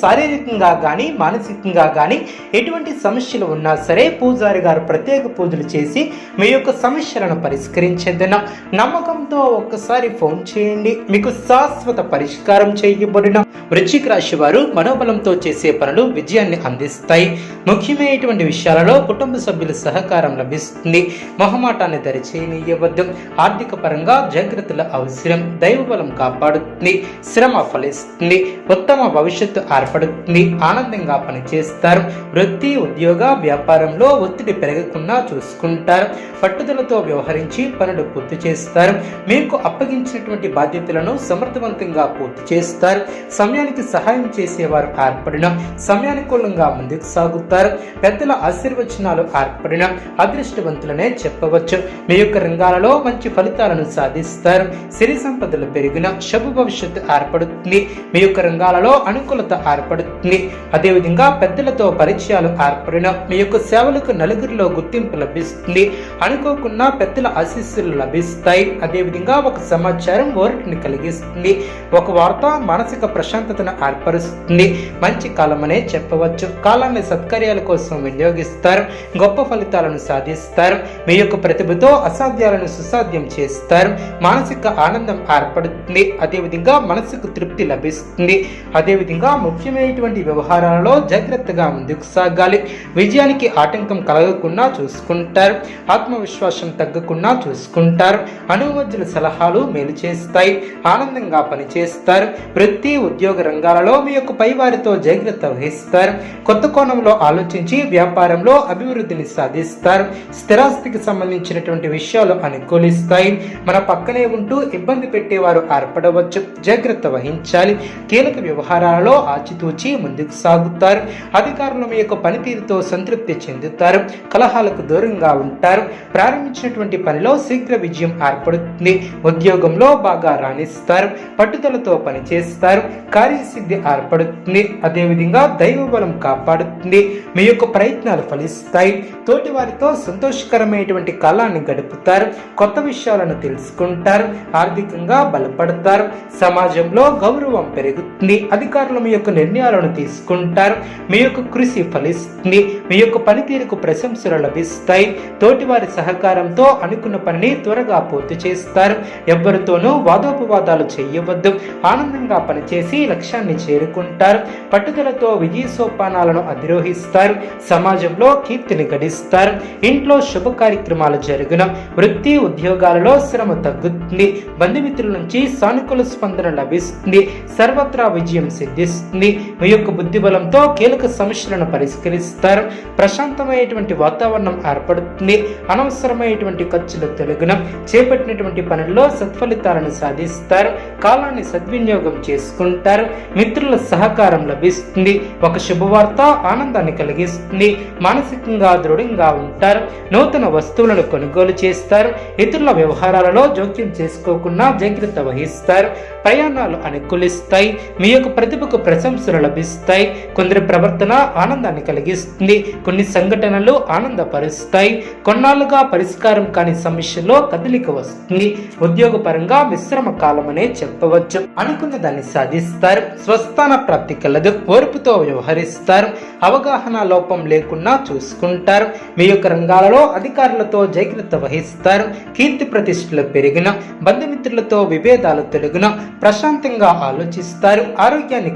శారీరకంగా కానీ మానసికంగా కానీ ఎటువంటి సమస్యలు ఉన్నా సరే పూజారి గారు ప్రత్యేక పూజలు చేసి మీ యొక్క సమస్యలను పరిష్కరించేదన. నమ్మకంతో ఒక్కసారి ఫోన్ చేయండి. మీకు శాశ్వత పరిష్కారం చేయబడిన వృశ్చిక రాశి వారు మనోబలంతో చేసే పనులు విజయాన్ని అందిస్తాయి. ముఖ్యమైనటువంటి విషయాలలో కుటుంబ సభ్యుల సహకారం లభిస్తుంది. మొహమాటాన్ని దరిచేయనీయవద్దు. ఆర్థిక పరంగా జాగ్రత్తల అవసరం. దైవబలం కాపాడుతుంది. శ్రమ ఫలిస్తుంది. ఉత్తమ భవిష్యత్తు ఏర్పడుతుంది. ఆనందంగా పనిచేస్తారు. వృత్తి ఉద్యోగ వ్యాపారంలో ఒత్తిడి పెరగకుండా చూసుకుంటారు. పట్టుదలతో వ్యవహరించి పనులు పూర్తి చేస్తారు. మీకు అప్పగించినటువంటి బాధ్యతలను సమర్థవంతంగా పూర్తి చేస్తారు. సమయానికి సహాయం చేసేవారు ఏర్పడిన సమయానుకూలంగా ముందుకు సాగుతారు. పెద్దల ఆశీర్వచనాలు ఏర్పడిన అదృష్టవంతులనే చెప్పవచ్చు. మీ యొక్క రంగాలలో మంచి ఫలితాలను సాధిస్తారు. సిరి సంపదలు పెరిగిన శుభ భవిష్యత్తు ఏర్పడుతుంది. మీ యొక్క రంగాలలో అనుకూలత ఏర్పడుతుంది. అదేవిధంగా పెద్దలతో పరిచయాలు ఏర్పడిన మీ యొక్క సేవలకు నలుగురిలో గుర్తింపు లభిస్తుంది. అనుకోకుండా పెద్దల ఆశీస్సులు లభిస్తాయి. అదేవిధంగా ఒక సమాచారం ఓరటిని కలిగిస్తుంది. ఒక వార్త మానసిక ప్రశాంతతను ఏర్పరుస్తుంది. మంచి కాలమనే చెప్పవచ్చు. కాలాన్ని సత్కార్యాల కోసం వినియోగిస్తారు. గొప్ప ఫలితాలను సాధిస్తారు. మీ యొక్క ప్రతిభతో అసాధ్యాలను సుసాధ్యం చేస్తారు. మానసిక ఆనందం ఏర్పడుతుంది. అదేవిధంగా మనసుకు తృప్తి లభిస్తుంది. అదేవిధంగా ముఖ్యమైనటువంటి వ్యవహారాలలో జాగ్రత్తగా ముందుకు సాగాలి విజయానికి ఆటంకం కలగకుండా చూసుకుంటారు. ఆత్మవిశ్వాసం తగ్గకుండా చూసుకుంటారు. అనుమతుల సలహాలు మేలు చేస్తాయి. ఆనందంగా పనిచేస్తారు. వృత్తి ఉద్యోగ రంగాలలో మీ యొక్క పైవారితో జాగ్రత్త వహిస్తారు. కొత్త కోణంలో ఆలోచించి వ్యాపారంలో అభివృద్ధిని సాధిస్తారు. స్థిరాస్తికి సంబంధించినటువంటి విషయాలు అనుకూలిస్తాయి. మన పక్కనే ఉంటూ ఇబ్బంది పెట్టేవారు ఏర్పడవచ్చు. జాగ్రత్త వహించాలి. కీలక వ్యవహారాలలో ఆచితూచి ముందుకు సాగుతారు. అధికారులు మీ యొక్క పనితీరుతో సంతృప్తి చెందుతారు. కలహాలకు దూరంగా ఉంటారు. ప్రారంభించినటువంటి పనిలో శీఘ్ర విజయం ఏర్పడుతుంది. ఉద్యోగంలో బాగా రాణిస్తారు. పట్టుదలతో పనిచేస్తారు. కార్యసిద్ధి ఏర్పడుతుంది. అదేవిధంగా దైవ బలం కాపాడుతుంది. మీ యొక్క ప్రయత్నాలు ఫలిస్తాయి. తోటి వారితో సంతోషకరమైనటువంటి కాలాన్ని గడుపుతారు. కొత్త విషయాలను తెలుసుకుంటారు. ఆర్థికంగా బలపడతారు. సమాజంలో గౌరవం పెరుగుతుంది. అధికారుల మీ యొక్క నిర్ణయాలను తీసుకుంటారు. మీ యొక్క కృషి ఫలిస్తుంది. మీ యొక్క పనితీరుకు ప్రశంసలు లభిస్తాయి. తోటివారి సహకారంతో అనుకున్న పనిని త్వరగా పూర్తి చేస్తారు. ఎవ్వరితోనూ వాదోపవాదాలు చేయవద్దు. ఆనందంగా పనిచేసి లక్ష్యాన్ని చేరుకుంటారు. పట్టుదలతో విజయ సోపానాలను అధిరోహిస్తారు. సమాజంలో కీర్తిని గడిస్తారు. ఇంట్లో శుభ కార్యక్రమాలు జరుగున. వృత్తి ఉద్యోగాలలో శ్రమ తగ్గుతుంది. బంధుమిత్రుల నుంచి సానుకూల స్పందన లభిస్తుంది. సర్వత్రా విజయం సిద్ధిస్తుంది. మీ యొక్క బుద్ధి బలంతో కీలక సమస్యలను పరిష్కరిస్తారు. ప్రశాంతమైనటువంటి వాతావరణం ఏర్పడుతుంది. అనవసరమైనటువంటి ఖర్చులు తొలగిన చేపట్టినటువంటి పనుల్లో సత్ఫలితాలను సాధిస్తారు. కాలాన్ని సద్వినియోగం చేసుకుంటారు. మిత్రుల సహకారం లభిస్తుంది. ఒక శుభవార్త ఆనందాన్ని కలిగిస్తుంది. మానసికంగా దృఢంగా ఉంటారు. నూతన వస్తువులను కొనుగోలు చేస్తారు. ఇతరుల వ్యవహారాలలో జోక్యం చేసుకోకుండా జాగ్రత్త వహిస్తారు. ప్రయాణాలు అనుకూలిస్తాయి. మీ యొక్క ప్రతిభకు ప్రశంస ప్రశంసలు లభిస్తాయి. కొందరి ప్రవర్తన ఆనందాన్ని కలిగిస్తుంది. కొన్ని సంఘటనలు ఆనందపరుస్తాయి. కొన్నాళ్ళుగా పరిష్కారం కాని సమస్యలో కదలిక వస్తుంది. ఉద్యోగపరంగా మిశ్రమ కాలం అనే చెప్పవచ్చు. అనుకున్న దాన్ని సాధిస్తారు. స్వస్థాన ప్రాప్తి కలదు. ఓర్పుతో వ్యవహరిస్తారు. అవగాహన లోపం లేకుండా చూసుకుంటారు. మీ యొక్క రంగాలలో అధికారులతో జాగ్రత్త వహిస్తారు. కీర్తి ప్రతిష్టలు పెరిగిన బంధుమిత్రులతో విభేదాలు తొలగిన ప్రశాంతంగా ఆలోచిస్తారు. ఆరోగ్యాన్ని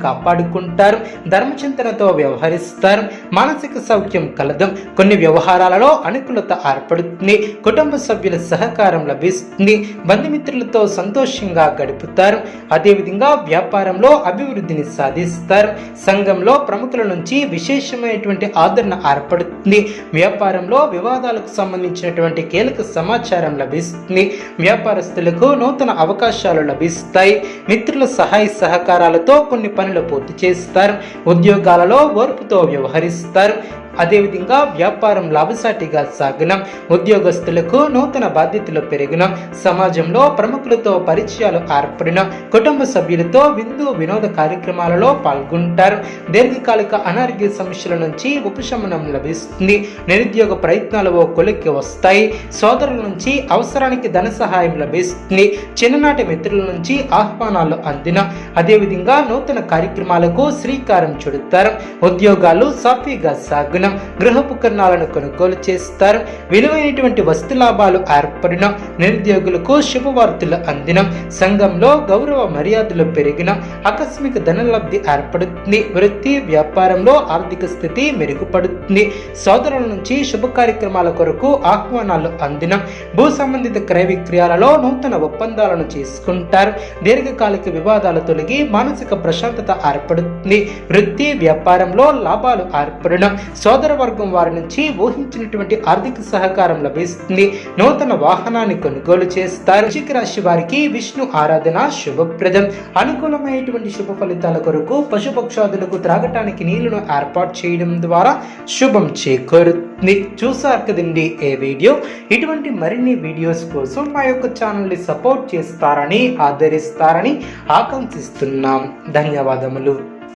కాపాడుకుంటారు ధర్మచింతనతో వ్యవహరిస్తారు మానసిక సౌఖ్యం కలదు కొన్ని వ్యవహారాలలో అనుకూలత ఏర్పడుతుంది కుటుంబ సభ్యుల సహకారం లభిస్తుంది బంధుమిత్రులతో సంతోషంగా గడుపుతారు అదేవిధంగా వ్యాపారంలో అభివృద్ధిని సాధిస్తారు సంఘంలో ప్రముఖుల నుంచి విశేషమైనటువంటి ఆదరణ ఏర్పడుతుంది వ్యాపారంలో వివాదాలకు సంబంధించినటువంటి కీలక సమాచారం లభిస్తుంది వ్యాపారస్తులకు నూతన అవకాశాలు లభిస్తాయి మిత్రుల సహాయ సహకారాలతో కొన్ని పనులు పూర్తి చేస్తారు. ఉద్యోగాలలో ఓర్పుతో వ్యవహరిస్తారు. అదేవిధంగా వ్యాపారం లాభసాటిగా సాగిన ఉద్యోగస్తులకు నూతన బాధ్యతలు పెరిగిన సమాజంలో ప్రముఖులతో పరిచయాలు ఏర్పడిన కుటుంబ సభ్యులతో విందు వినోద కార్యక్రమాలలో పాల్గొంటారు. దీర్ఘకాలిక అనారోగ్య సమస్యల నుంచి ఉపశమనం లభిస్తుంది. నిరుద్యోగ ప్రయత్నాలు ఓ కొలిక్కి వస్తాయి. సోదరుల నుంచి అవసరానికి ధన సహాయం లభిస్తుంది. చిన్ననాటి మిత్రుల నుంచి ఆహ్వానాలు అందిన. అదేవిధంగా నూతన కార్యక్రమాలకు శ్రీకారం చుడతారు. ఉద్యోగాలు సాఫీగా సాగున. గృహోపకరణాలను కొనుగోలు చేస్తారు. విలువైనటువంటి వస్తు లాభాలు ఏర్పడిన నిరుద్యోగులకు శుభవార్తలు అందిన. సంఘంలో గౌరవ మర్యాదలు పెరిగిన ఆకస్మిక ధనలబ్ధి ఏర్పడుతుంది. వృత్తి వ్యాపారంలో ఆర్థిక స్థితి మెరుగుపడుతుంది. సోదరుల నుంచి శుభ కార్యక్రమాల కొరకు ఆహ్వానాలు అందిన. భూ సంబంధిత క్రయ విక్రయాలలో నూతన ఒప్పందాలను చేసుకుంటారు. దీర్ఘకాలిక వివాదాలు తొలగి మానసిక ప్రశాంతత ఏర్పడుతుంది. వృత్తి వ్యాపారంలో లాభాలు ఏర్పడడం సోదర వర్గం వారి నుంచి ఊహించినటువంటి ఆర్థిక సహకారం లభిస్తుంది. నూతన వాహనాన్ని కొనుగోలు చేస్తారు. వృశ్చిక రాశి వారికి విష్ణు ఆరాధన శుభప్రదం. అనుకూలమైనటువంటి శుభ ఫలితాల కొరకు పశుపక్షాదులకు త్రాగటానికి నీళ్ళను ఏర్పాటు చేయడం ద్వారా శుభం చేకూరుతుంది. చూసారు కదండి ఏ వీడియో? ఇటువంటి మరిన్ని వీడియోస్ కోసం మా యొక్క ఛానల్ని సపోర్ట్ చేస్తారని ఆదరిస్తారని ఆకాంక్షిస్తున్నాం. ధన్యవాదములు.